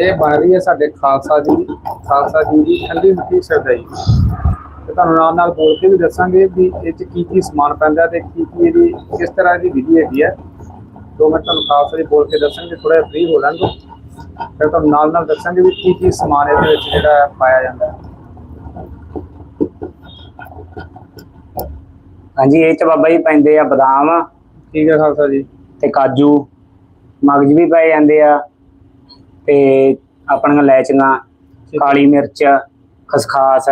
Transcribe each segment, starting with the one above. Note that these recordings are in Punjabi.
ਇਹ ਬਣ ਰਹੀ ਹੈ ਸਾਡੇ ਖਾਲਸਾ ਜੀ ਖਾਲਸਾ ਜੀ ਦੀ ਠੰਡੀ ਮਿੱਠੀ ਸਰਦਾਈ। ਤੇ ਤੁਹਾਨੂੰ ਨਾਲ ਨਾਲ ਬੋਲ ਕੇ ਵੀ ਦੱਸਾਂਗੇ ਵੀ ਇਹ ਚ ਕੀ ਕੀ ਸਮਾਨ ਪੈਂਦਾ ਤੇ ਕੀ ਕੀ ਇਹਦੀ ਕਿਸ ਤਰ੍ਹਾਂ ਦੀ ਵਿਧੀ ਹੈਗੀ ਹੈ। ਦੋ ਮਿੰਟ ਤੁਹਾਨੂੰ ਖਾਲਸਾ ਜੀ ਬੋਲ ਕੇ ਦੱਸਾਂਗੇ ਥੋੜਾ ਫ੍ਰੀ ਹੋ ਲੈਣਗੇ ਫਿਰ ਤੁਹਾਨੂੰ ਨਾਲ ਨਾਲ ਦੱਸਾਂਗੇ ਵੀ ਕੀ ਕੀ ਸਮਾਨ ਇਹਦੇ ਵਿੱਚ ਜਿਹੜਾ ਪਾਇਆ ਜਾਂਦਾ ਹੈ। ਹਾਂਜੀ ਇਹ ਚ ਬਾਬਾ ਜੀ ਪੈਂਦੇ ਆ ਬਦਾਮ ਠੀਕ ਹੈ ਖਾਲਸਾ ਜੀ। ਤੇ ਕਾਜੂ। ਮਗਜ ਵੀ ਪਏ ਜਾਂਦੇ ਆ। ਤੇ ਆਪਣੀਆਂ ਲੈਚੀਆਂ ਕਾਲੀ ਮਿਰਚ ਖਸਖਾਸ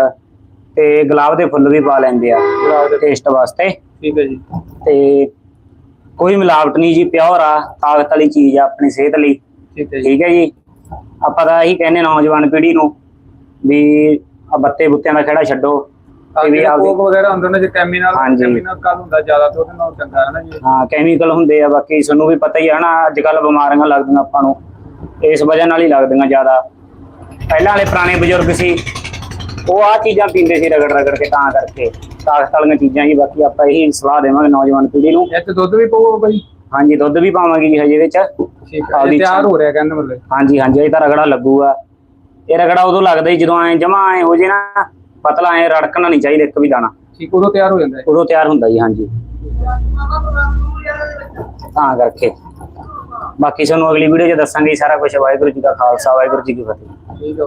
ਤੇ ਗੁਲਾਬ ਦੇ ਫੁੱਲ ਵੀ ਪਾ ਲੈਂਦੇ ਆ ਗੁਲਾਬ ਦੇ- ਟੇਸਟ ਵਾਸਤੇ। ਠੀਕ ਹੈ ਜੀ। ਤੇ ਕੋਈ ਮਿਲਾਵਟ ਨਹੀਂ ਜੀ ਪਿਓਰ ਆ ਤਾਕਤ ਵਾਲੀ ਚੀਜ਼ ਆ ਆਪਣੀ ਸਿਹਤ ਲਈ। ਠੀਕ ਹੈ ਜੀ। ਠੀਕ ਹੈ ਜੀ। ਆਪਾਂ ਤਾਂ ਇਹੀ ਕਹਿੰਦੇ ਨੌਜਵਾਨ ਪੀੜ੍ਹੀ ਨੂੰ ਵੀ ਆ ਬੱਤੇ ਬੁੱਤਿਆਂ ਦਾ ਖੇੜਾ ਛੱਡੋ ਤੇ ਵੀ ਆਪਦੀ- ਕੋਕ ਵਗੈਰਾ ਹੁੰਦੇ ਨੇ ਜੇ ਕੈਮੀਨਲ। ਕੈਮੀਨਲ ਕੱਲ ਹੁੰਦਾ ਜ਼ਿਆਦਾ ਤੇ ਉਹਦੇ ਨਾਲ ਚੰਗਾ ਹੈ ਨਾ ਜੀ। ਹਾਂ ਕੈਮੀਕਲ ਹੁੰਦੇ ਆ ਬਾਕੀ ਤੁਹਾਨੂੰ ਵੀ ਪਤਾ ਹੀ ਆ ਨਾ ਅੱਜ ਕੱਲ ਬਿਮਾਰੀਆਂ ਲੱਗਦੀਆਂ ਆਪਾਂ ਨੂੰ। ਇਸ ਵਜ੍ਹਾ ਨਾਲ ਹੀ ਲੱਗਦੀਆਂ ਜ਼ਿਆਦਾ। ਪਹਿਲਾਂ ਵਾਲੇ ਪੁਰਾਣੇ ਬਜ਼ੁਰਗ ਸੀ ਉਹ ਆ ਚੀਜ਼ਾਂ ਪੀਂਦੇ ਸੀ ਰਗੜ ਰਗੜ ਕੇ ਤਾਂ ਕਰਕੇ। ਤਾਕਤ ਵਾਲੀਆਂ ਚੀਜ਼ਾਂ ਜੀ ਬਾਕੀ ਆਪਾਂ ਇਹੀ ਸਲਾਹ ਦੇਵਾਂਗੇ ਨੌਜਵਾਨ ਪੀੜ੍ਹੀ ਨੂੰ। ਇਹ ਤੇ ਦੁੱਧ ਵੀ ਪਊਗਾ ਬਾਈ? ਹਾਂਜੀ ਦੁੱਧ ਵੀ ਪਾਵਾਂਗੇ ਜੀ ਹਜੇ ਵਿੱਚ। ਠੀਕ ਹੈ ਇਹ ਤਿਆਰ। ਹੋ ਰਿਹਾ ਕਹਿੰਦੇ ਮਤਲਬ ਹਾਂਜੀ ਹਾਂਜੀ ਇਹ ਤਾਂ ਰਗੜਾ ਲੱਗੂਗਾ। ਇਹ ਰਗੜਾ ਉਦੋਂ ਲੱਗਦਾ ਜੀ ਜਦੋਂ ਐ ਜਮਾ ਐ ਹੋ ਜੇ ਨਾ ਪਤਲਾ ਐ ਰੜਕਣਾ ਨਹੀਂ ਚਾਹੀਦਾ ਇੱਕ ਵੀ ਦਾਣਾ। ਠੀਕ ਉਦੋਂ ਤਿਆਰ ਹੋ ਜਾਂਦਾ ਹੈ। ਉਦੋਂ ਤਿਆਰ ਹੁੰਦਾ ਜੀ ਹਾਂਜੀ। ਤਾਂ ਕਰਕੇ। ਬਾਕੀ ਤੁਹਾਨੂੰ ਅਗਲੀ ਵੀਡੀਓ 'ਚ ਦੱਸਾਂਗੇ ਸਾਰਾ ਕੁਝ ਵਾਹਿਗੁਰੂ ਜੀ ਦਾ ਖਾਲਸਾ, ਵਾਹਿਗੁਰੂ ਜੀ ਕੀ ਫਤਿਹ। ਠੀਕ ਹੈ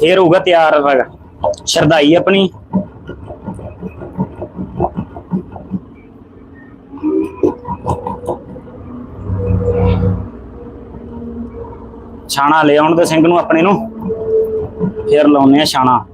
ਫੇਰ ਹੋਊਗਾ ਤਿਆਰ ਰਗ ਸ਼ਰਦਾਈ ਆਪਣੀ। ਛਾਣਾ ਲੈ ਆਉਣ ਦੇ ਸਿੰਘ ਨੂੰ ਆਪਣੇ ਨੂੰ। ਫੇਰ ਲਾਉਨੇ ਆ ਛਾਣਾ।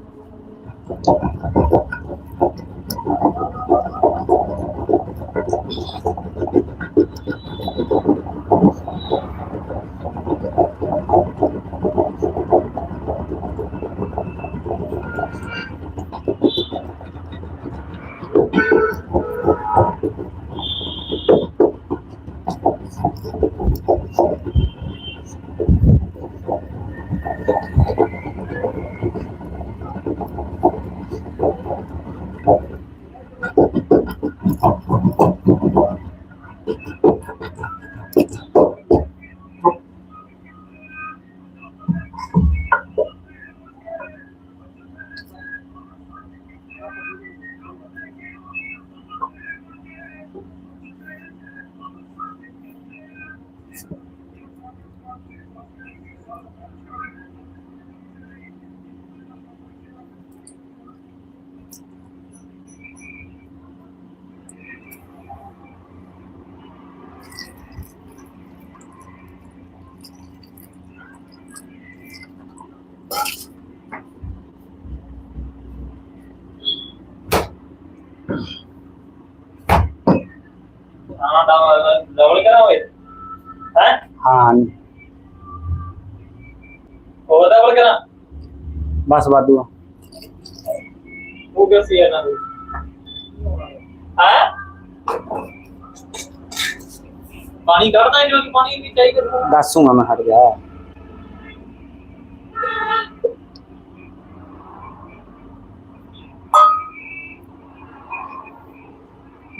ਖਾਣਾ ਡਬਲ ਕਰਾ ਹੋਏ ਹੈ ਹਾਂ ਉਹ ਡਬਲ ਕਰਾ ਬਸ ਵਾਧੂ ਆ। ਉਹ ਕਿਸੀ ਹੈ ਨਾ ਹੈ ਪਾਣੀ ਕੱਢਦਾ ਹੈ ਜੋ ਕਿ ਪਾਣੀ ਵੀ ਚਾਹੀਦਾ ਦੱਸੂਗਾ ਮੈਂ ਹਟ ਜਾ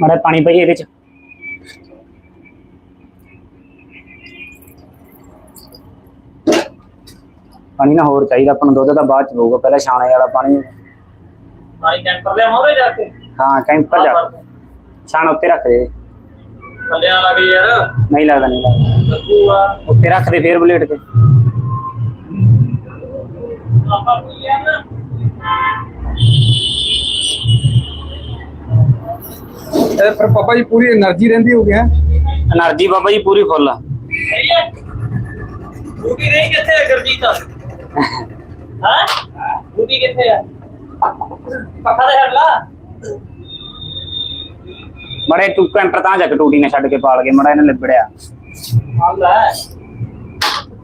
ਮੜਾ ਪਾਣੀ ਪਈ ਇਹਦੇ ਚ। ਪਾਣੀ ਨਾ ਹੋਰ ਚਾਹੀਦਾ ਆਪਾਂ ਨੂੰ ਦੁੱਧ ਤਾਂ ਬਾਅਦ ਚ ਪਊਗਾ ਪਹਿਲਾਂ ਛਾਣੇ ਵਾਲਾ ਪਾਣੀ। ਪਾਣੀ ਕੈਂਪਰ ਲਿਆ ਮੋਰੇ ਜਾ ਕੇ? ਹਾਂ ਕੈਂਪਰ ਜਾ। ਛਾਣ ਉੱਤੇ ਰੱਖ ਦੇ। ਥੱਲੇ ਆ ਲੱਗੇ ਯਾਰ। ਨਹੀਂ ਲੱਗਦਾ ਨਹੀਂ ਲੱਗਦਾ। ਉੱਤੇ ਰੱਖ ਦੇ ਫੇਰ ਬਲੇਡ ਤੇ। ਆਪਾਂ ਕੋਈ ਆ ਨਾ। ਪਰ ਪਾਪਾ ਜੀ ਪੂਰੀ એનર્ਜੀ ਰਹਿੰਦੀ ਹੋਗੀ ਹੈ? એનર્ਜੀ ਬਾਬਾ ਜੀ ਪੂਰੀ ਫੁੱਲ ਆ ਬੂਟੀ ਨਹੀਂ ਕਿੱਥੇ ਹੈ ਗਰਜੀਤ? ਹਾਂ? ਬੂਟੀ ਕਿੱਥੇ ਹੈ ਪੱਖਾ ਦੇ ਹੱਲਾ ਮੜੇ ਤੂੰ ਕੈਂਟਰ ਤਾਂ ਜੱਗ ਟੂਟੀ ਨੇ ਛੱਡ ਕੇ ਪਾਲ ਗਏ ਮੜਾ ਇਹਨੇ ਲਿਬੜਿਆ। ਹੱਲਾ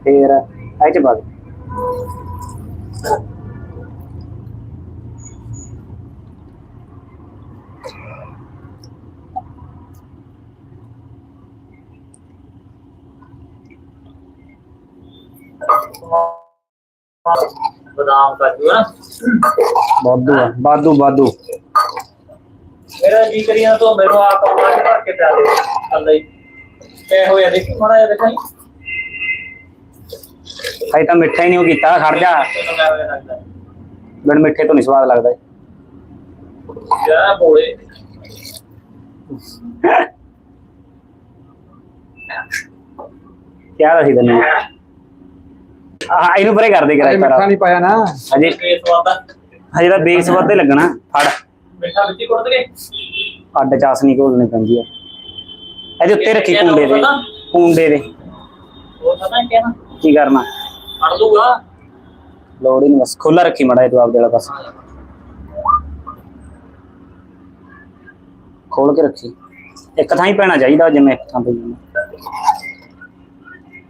ਫੇਰ ਐ ਚ ਬਦਾਮ ਕਾਜੂ ਨਾ। ਬਾਦੂ ਆ ਬਾਦੂ ਬਾਦੂ ਮੇਰਾ ਜੀ ਕਰੀਆ ਤੋਂ ਮੈਨੂੰ ਆ ਕਮਰਾ ਚ ਭਰ ਕੇ ਪਿਆ ਦੇ ਅੱਲਾ ਹੀ। ਕਿਹ ਹੋਇਆ ਦੇਖੀ ਮਾੜਾ ਜਿਹਾ ਦੇਖਾਈ ਹਜੇ ਤਾਂ ਮਿੱਠਾ ਹੀ ਨਹੀਂ ਉਹ ਕੀਤਾ ਖੜ ਜਾ। ਬਿਨ ਮਿੱਠੇ ਤੋਂ ਨਹੀਂ ਸਵਾਦ ਲੱਗਦਾ। ਯਾਰ ਬੋਲੇ। ਕਿਆ ਸੀ ਤੈਨੂੰ? ਆ ਇਹਨੂੰ ਪਰੇ ਕਰ ਦੇ ਕਰਾਈ ਮਿੱਠਾ ਨਹੀਂ ਪਾਇਆ ਨਾ। ਹਜੇ। ਹਜੇ ਤਾਂ ਬੇਸ ਵੱਧੇ ਲੱਗਣਾ ਫੜ। ਮਿੱਠਾ ਵਿੱਚ ਹੀ ਕੁੱਟ ਦੇ ਅੱਡ ਚਾਸਨੀ ਘੋਲਣੀ ਪੈਂਦੀ ਆ। ਇਹਦੇ ਉੱਤੇ ਰੱਖੀ ਕੁੰਡੇ ਦੇ। ਕੁੰਡੇ ਦੇ। ਉਹ ਪਤਾ ਕਿਆ ਨਾ। ਕੀ ਕਰਨਾ? ਅੜ ਦੂਗਾ ਲੋੜ ਹੀ ਨਹੀਂ ਬਸ। ਖੁੱਲਾ ਰੱਖੀ ਮੜਾ ਤੂੰ ਆਪਦੇ ਵਾਲਾ ਬਸ। ਖੋਲ ਕੇ ਰੱਖੀ। ਇੱਕ ਥਾਂ ਹੀ ਪੈਣਾ ਚਾਹੀਦਾ ਜਿਵੇਂ ਇੱਕ ਥਾਂ ਤੇ ਜਾਣਾ।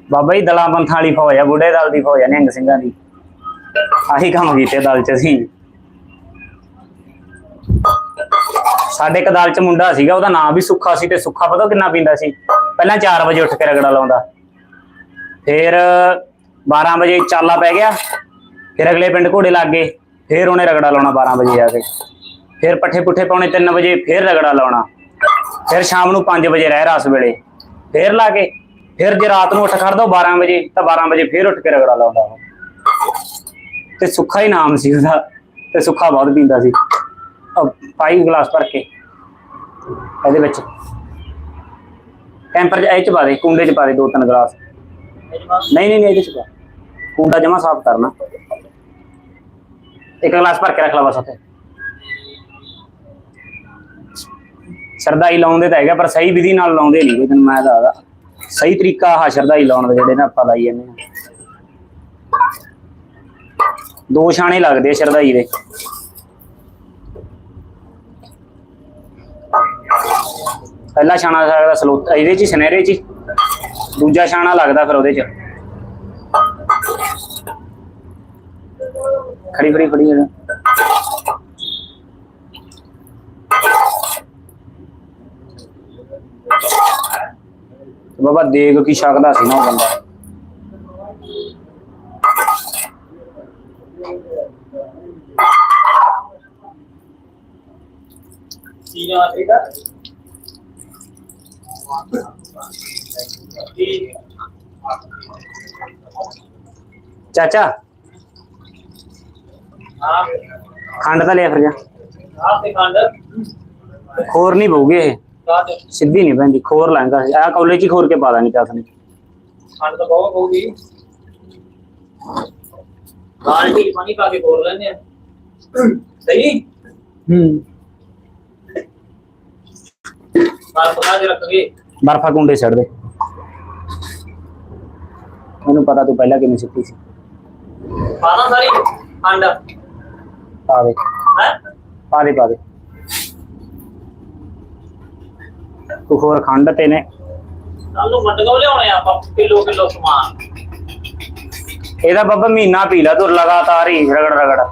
ਬਾਬਾ ਜੀ, ਦਲਾਂ ਪੰਥਾਂ ਵਾਲੀ ਫੌਜ ਆ, ਬੁੱਢੇ ਦਲ ਦੀ ਫੌਜ ਆ, ਨਿਹੰਗ ਸਿੰਘਾਂ ਦੀ। ਆਹੀ ਕੰਮ ਕੀਤੇ ਦਲ ਚ ਅਸੀਂ। ਸਾਡੇ ਇੱਕ ਦਲ ਚ ਮੁੰਡਾ ਸੀਗਾ, ਉਹਦਾ ਨਾਮ ਵੀ ਸੁੱਖਾ ਸੀ ਤੇ ਸੁੱਖਾ ਪਤਾ ਕਿੰਨਾ ਪੀਂਦਾ ਸੀ? ਪਹਿਲਾਂ 4 ਵਜੇ ਉੱਠ ਕੇ ਰਗੜਾ ਲਾਉਂਦਾ। ਫਿਰ 12 ਵਜੇ ਚਾਲਾ ਪੈ ਗਿਆ, ਫਿਰ ਅਗਲੇ ਪਿੰਡ ਘੋੜੇ ਲੱਗ ਗਏ, ਫਿਰ ਉਹਨੇ ਰਗੜਾ ਲਾਉਣਾ 12 ਵਜੇ ਜਾ ਕੇ। ਫਿਰ ਪੱਠੇ ਪੁੱਠੇ ਪਾਉਣੇ 3 ਵਜੇ, ਫਿਰ ਰਗੜਾ ਲਾਉਣਾ। ਫਿਰ ਸ਼ਾਮ ਨੂੰ 5 ਵਜੇ ਰਹਿ ਰਾਸ ਵੇਲੇ। ਫਿਰ ਲਾ ਕੇ ਫਿਰ ਜੇ ਰਾਤ ਨੂੰ ਉੱਠ ਖੜਦਾ ਉਹ 12 ਵਜੇ, ਤਾਂ 12 ਵਜੇ ਫਿਰ ਉੱਠ ਕੇ ਰਗੜਾ ਲਾਉਂਦਾ ਉਹ। ਤੇ ਸੁੱਖਾ ਹੀ ਨਾਮ ਸੀ ਉਹਦਾ, ਤੇ ਸੁੱਖਾ ਬਹੁਤ ਪੀਂਦਾ ਸੀ। ਪਾਈ ਗਲਾਸ ਭਰ ਕੇ, ਇਹਦੇ ਵਿੱਚ। ਟੈਂਪਰ ਇਹ ਚ ਪਾ ਦੇ, ਕੁੰਡੇ ਚ ਪਾ ਦੇ ਦੋ ਤਿੰਨ ਗਲਾਸ। ਨਹੀਂ ਨਹੀਂ ਨਹੀਂ, ਇਹਦੇ ਚ ਪਾ। ਕੁੰਡਾ ਜਮਾ ਸਾਫ਼ ਕਰਨਾ। ਇੱਕ ਗਲਾਸ ਭਰ ਕੇ ਰੱਖ ਲਾ ਬਸ ਉੱਥੇ। ਸ਼ਰਦਾਈ ਲਾਉਂਦੇ ਤਾਂ ਹੈਗਾ ਪਰ ਸਹੀ ਵਿਧੀ ਨਾਲ ਲਾਉਂਦੇ ਨਹੀਂ ਤੈਨੂੰ ਮੈਂ ਦੱਸਦਾ। ਸਹੀ ਤਰੀਕਾ ਆਹ ਸ਼ਰਦਾਈ ਲਾਉਣ ਦਾ ਜਿਹੜੇ ਨਾ ਆਪਾਂ ਲਾਈ ਜਾਂਦੇ ਹਾਂ ਦੋ ਛਾਣੇ ਲੱਗਦੇ ਆ ਸ਼ਰਦਾਈ ਦੇ। ਪਹਿਲਾ ਛਾਣਾ ਲੱਗਦਾ ਸਲੋ ਇਹਦੇ ਚ ਹੀ, ਸੁਨਹਿਰੇ ਚ ਦੂਜਾ ਛਾਣਾ ਲੱਗਦਾ ਫਿਰ ਉਹਦੇ ਚ। ਖੜੀ ਖੜੀ ਖੜੀ ਹੋ ਜਾ। ਤੇ ਬਾਬਾ ਦੇਖ ਕੀ ਸਕਦਾ ਸੀ ਨਾ ਉਹ ਬੰਦਾ ਠੀਕ ਆ ਠੀਕ ਆ ਠੀਕ ਚਾਚਾ ਹਾਂ ਖੰਡ ਤਾਂ ਲਿਆ ਫਿਰ ਖੋਰ ਸਿੱਧੀ ਨਹੀਂ ਪੈਂਦੀ ਖੋਰ ਲੈਂਦਾ ਆ ਕੌਲੇ ਚ ਹੀ ਖੋਰ ਕੇ ਪਾ ਦਾਂਗੇ ਚਾਸ ਨੇ ਖੰਡ ਤਾਂ ਬਹੁਤ ਹੋਊਗੀ। ਬਾਲਟੀ ਪਾਣੀ ਪਾ ਕੇ ਬੋਲ ਲੈਂਦੇ ਆ। ਸਹੀ? ਹੂੰ। ਬਾਲ ਪਕਾ ਕੇ ਰੱਖਗੇ ਬਰਫਾ ਕੁੰਡੇ ਛੱਡ ਦੇ। ਮੈਨੂੰ ਪਤਾ ਤੂੰ ਪਹਿਲਾਂ ਕਿਵੇਂ ਸਿੱਟੀ ਸੀ। ਪਾਣਾ ਸਾਰੀ ਖੰਡ। ਪਾ ਦੇ। ਹੈ? ਪਾ ਦੇ ਪਾ ਦੇ। ਤੂੰ ਹੋਰ ਖੰਡ ਤੇ ਨੇ। ਕੱਲ ਨੂੰ ਵੰਡ ਕੇ ਲਿਆਉਣੇ ਆਪਾਂ ਕਿਲੋ ਕਿਲੋ ਸਮਾਨ। ਇਹਦਾ ਬਾਬਾ ਮਹੀਨਾ ਪੀ ਲਾ ਤੂੰ ਲਗਾਤਾਰ ਹੀ ਰਗੜ ਰਗੜ।